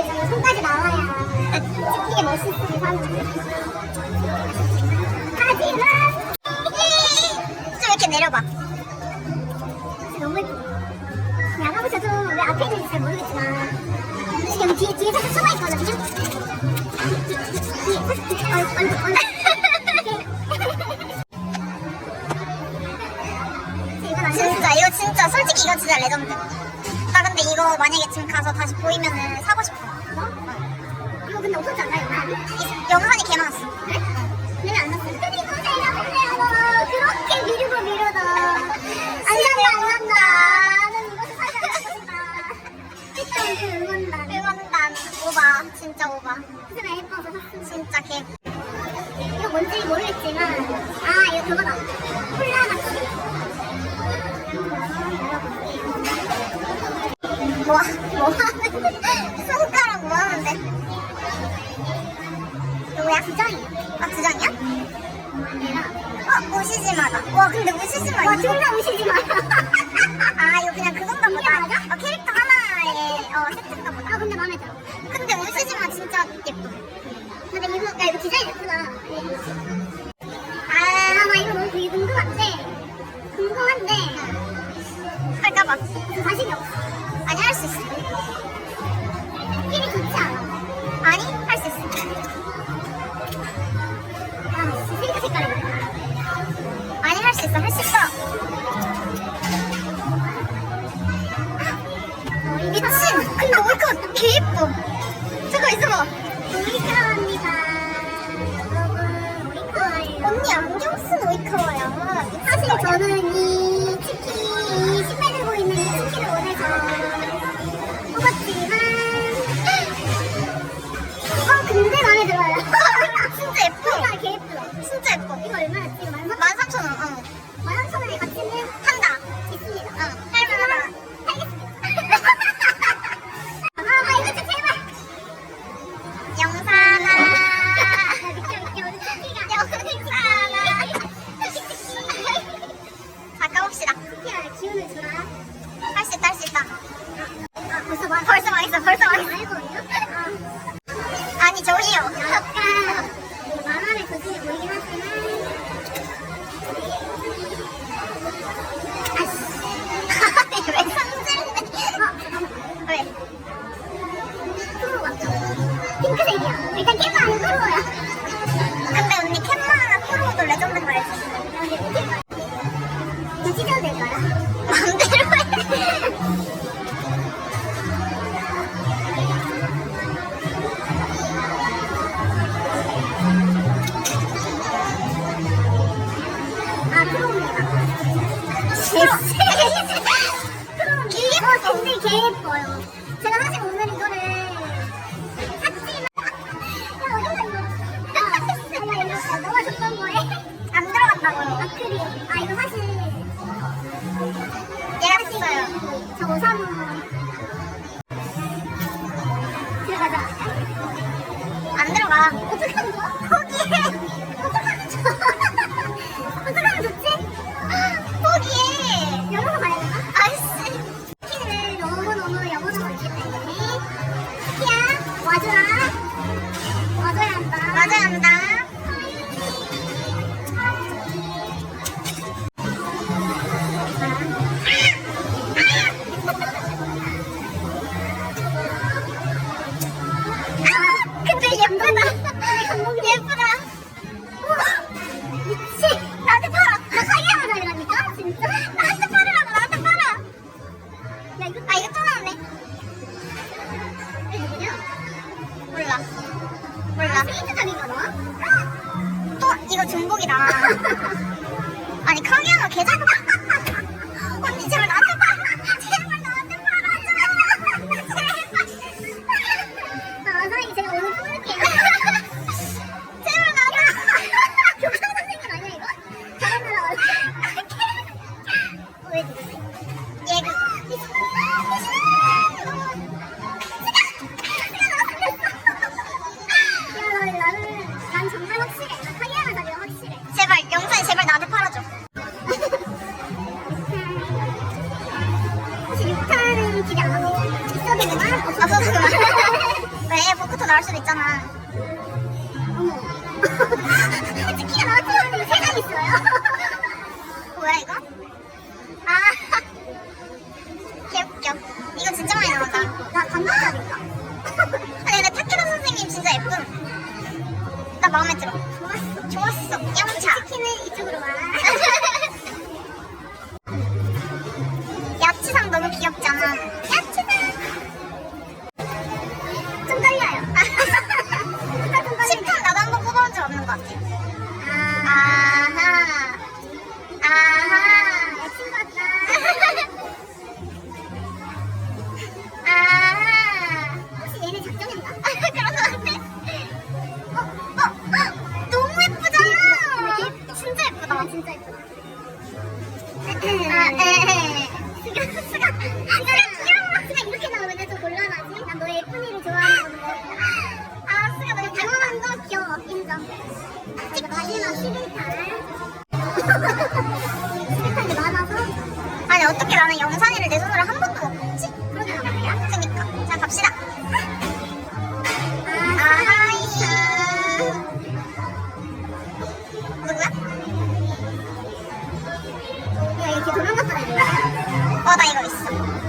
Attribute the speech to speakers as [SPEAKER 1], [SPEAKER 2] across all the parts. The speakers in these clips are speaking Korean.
[SPEAKER 1] 있으면 손까지 나와야 지키게 멋있으니 사는 하지만
[SPEAKER 2] 좀 이렇게 내려봐
[SPEAKER 1] 너무 야간 부셔도 왜 앞에 있는지 잘 모르겠지만 지금 뒤에 뒤에 살짝 숨어 있거든 지금
[SPEAKER 2] 진짜 이거 진짜 솔직히 이거 진짜 레전드 나 근데 이거 만약에 지금 가서 다시 보이면은 사고 싶어 영화관이 개 많았어.
[SPEAKER 1] 그래?
[SPEAKER 2] 오바. 진짜
[SPEAKER 1] 예뻐서 샀어.
[SPEAKER 2] 진짜 개 나
[SPEAKER 1] 주장이야.
[SPEAKER 2] 아 주장이야? 어 우시지마다. 와 근데 우시지마.
[SPEAKER 1] 와 존나 우시지마.
[SPEAKER 2] 아 이거 그냥 그건가 보다.
[SPEAKER 1] 아,
[SPEAKER 2] 캐릭터 하나에 어 세트인가 보다.
[SPEAKER 1] 아 근데 마음에 들어. あ、静かに。アニメーション、それ
[SPEAKER 2] 知
[SPEAKER 1] った。 이거
[SPEAKER 2] 얼마야?
[SPEAKER 1] 이거 13,000원.
[SPEAKER 2] 13,000원.
[SPEAKER 1] 그럼 이게 어, 근데 개 예뻐요. 제가 사실
[SPEAKER 2] 스위트점이거든? 어? 또 이거 중복이다 아니 카게야가 계좌 마음에 들어.
[SPEAKER 1] 좋았어.
[SPEAKER 2] 좋았어. 얌차.
[SPEAKER 1] 치킨은 이쪽으로 와.
[SPEAKER 2] 야,
[SPEAKER 1] 이렇게 도망갔다, 이거.
[SPEAKER 2] 어, 나 이거 있어.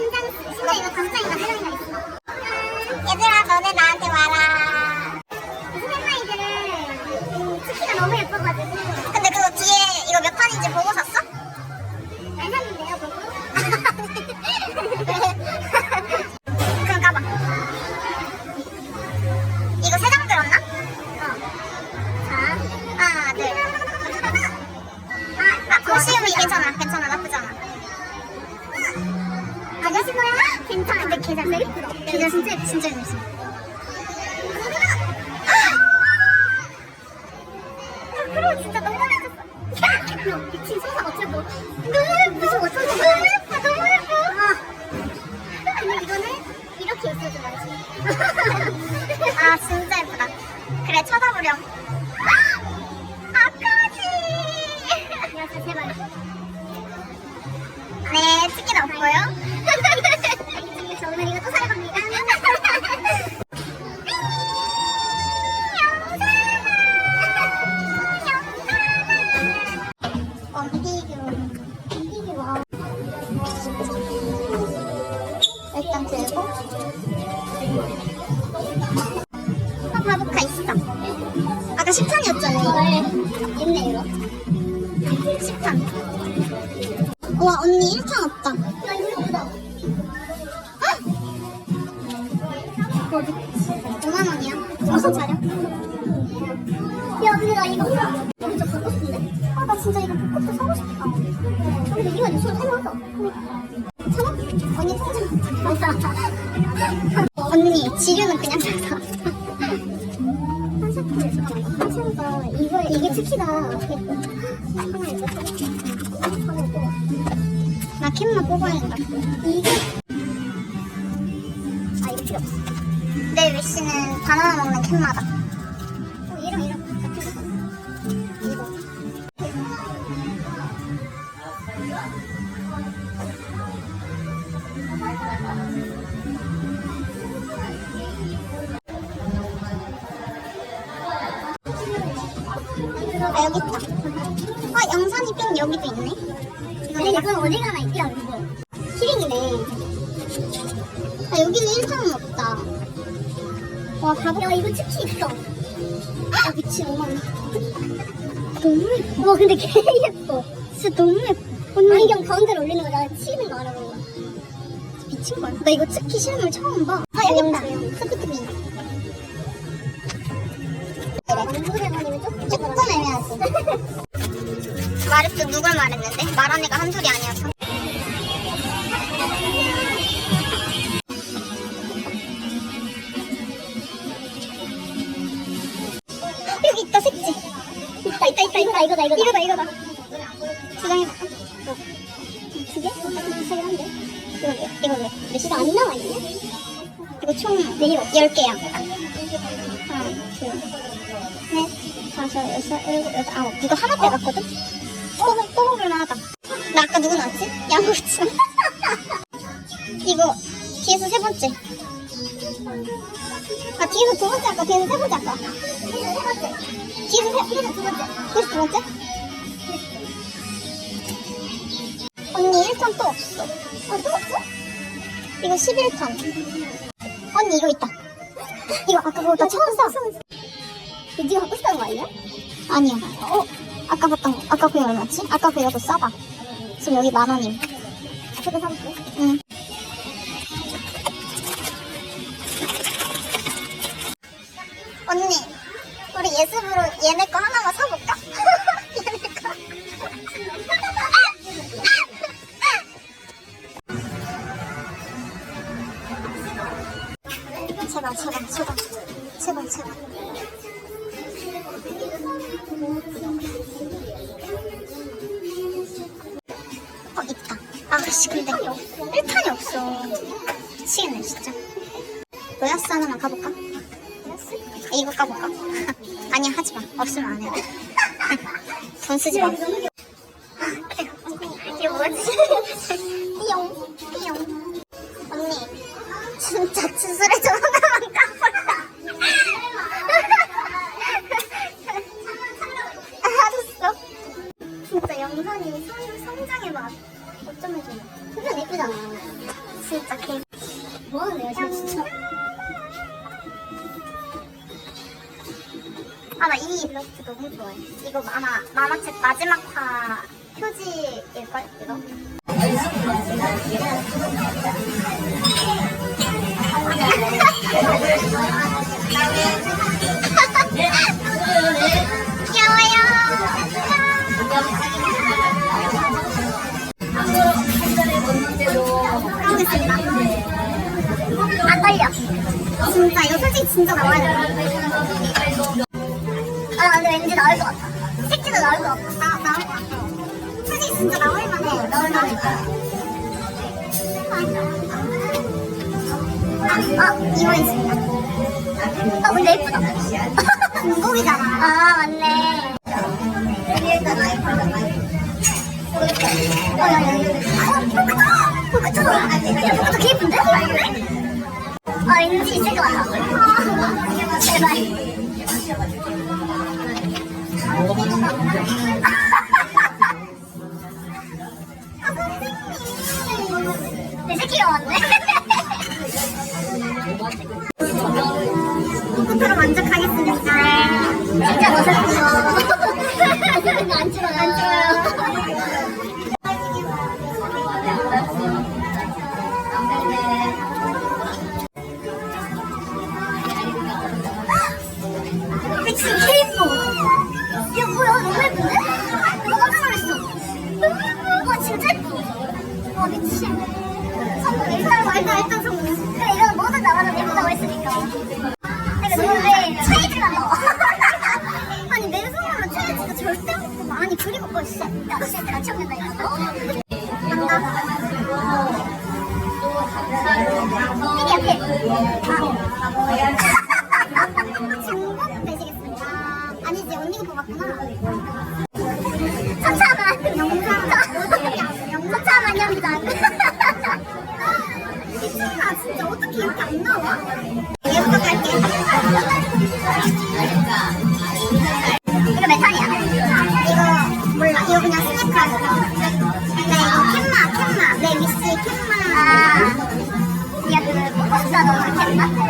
[SPEAKER 1] 한 장. 심지어 이거 다섯 장인가 세 장인가 있어.
[SPEAKER 2] 얘들아, 너네 나한테 와라.
[SPEAKER 1] 진짜
[SPEAKER 2] 진짜.
[SPEAKER 1] 그럼 진짜 너무 예뻤어. 야, 미친 소사 어쩌고. 너무 예뻐. 어쩌고. 너무 예뻐. 너무 예뻐. 아. 근데 이거는 이렇게 있어줘야지.
[SPEAKER 2] 아, 진짜 예쁘다. 그래, 쳐다보렴. 아까지!
[SPEAKER 1] 야, 자, 제발.
[SPEAKER 2] 네, 치킨 없고요.
[SPEAKER 1] 야. 어서 차려. 야, 근데 나 이거 여기 저 갖고 싶은데? 아, 나 진짜 이거 벚꽃도 사고 싶다. 아, 근데 이거 뉴스로. 천 원? 언니 통장 맞아.
[SPEAKER 2] 언니, 지류는 그냥 사서.
[SPEAKER 1] 한사가 이거 이게 특히다. 이거 이거
[SPEAKER 2] 나 캔만 뽑아야 된다. 바나나 먹는 캔마다. 와
[SPEAKER 1] 근데 개 예뻐.
[SPEAKER 2] 진짜 너무 예뻐.
[SPEAKER 1] 안경 가운데로 올리는 거나 치는 거 알아보고.
[SPEAKER 2] 미친걸. 나 이거 특히 실물 처음 봐. 아, 여기 있다.
[SPEAKER 1] 왕부대만이면 조금
[SPEAKER 2] 애매하지. 말했어, 누굴 말했는데? 말한 애가 한 소리 아니었어. 주장해볼까? 두 개? 이거 왜? 이거 왜? 몇 시가 안 나와 있네? 이거 총 네이버 10개야 하나 둘 넷 다섯 여섯 일곱 아홉 이거 하나 빼갔거든? 뽑을, 뽑아볼만 하다 나 아까 누구 나왔지? 양호치 이거 뒤에서 세 번째 아 뒤에서 두 번째 할까? 뒤에서 세 번째 할까? 뒤에서 세 번째 뒤에서 세, 뒤에서 두 번째 뒤에서 두 번째? 언니 1턴 또 없어 아 또 없어? 이거 11턴 언니 이거 있다. 이거 아까 나 처음 사 이거 네가 갖고 싶다는 거 아니야? 아니야. 어? 아까 봤던 거. 아까 그게 얼마지? 아까 그게 더 싸다 지금 여기 만 원임. 저거 사볼게. 응 제발, 제발, 제발, 제발, 제발. 어, 있다. 아씨, 근데 1탄이 없어. 미치겠네, 진짜. 로야스 하나만 가볼까? 이거 까볼까? 아니야 하지 마. 없으면 안 해. 돈 쓰지 마. 아, 그래. 이게 뭐지? 띠용, 띠용. 언니, 진짜 주술에 좀 마지막 중국이잖아. 아, 맞네. 어, 야, 야, 야. 어! 야, 개 예쁜데? 아, 있을 것 같아. 아, 제발. 안 찍어요. 안 찍어 많이 그리고 거 진짜 없는다 이거. 간다. 필이야 필. 중복 되시겠습니다. 아니지 언니가 뽑았구나. 천차만 영상 천차만 영상. 미쳤나 진짜 어떻게 이렇게 안 나와? 캔마 캔마. 네 미스 캔마. 아. 야, 그, 뽑았다, 너, 캔마?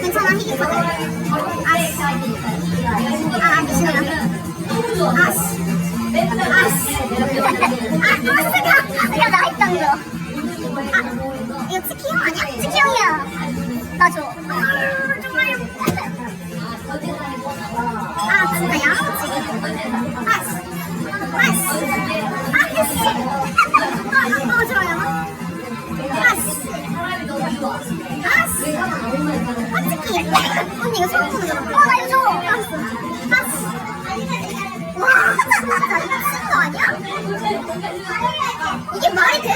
[SPEAKER 2] 괜찮아 희귀 카드 아씨 아 미친놈아 아씨 아씨 아 버스가
[SPEAKER 1] 야, 나 했던 거.
[SPEAKER 2] 아 이거 치키형 아니야?
[SPEAKER 1] 치키형이야. 나 줘.
[SPEAKER 2] 아 정말 아 진짜 야무지 아씨 아씨 아씨 좋아요 아씨 이거
[SPEAKER 1] 이거
[SPEAKER 2] 이거? 이게 말이 돼?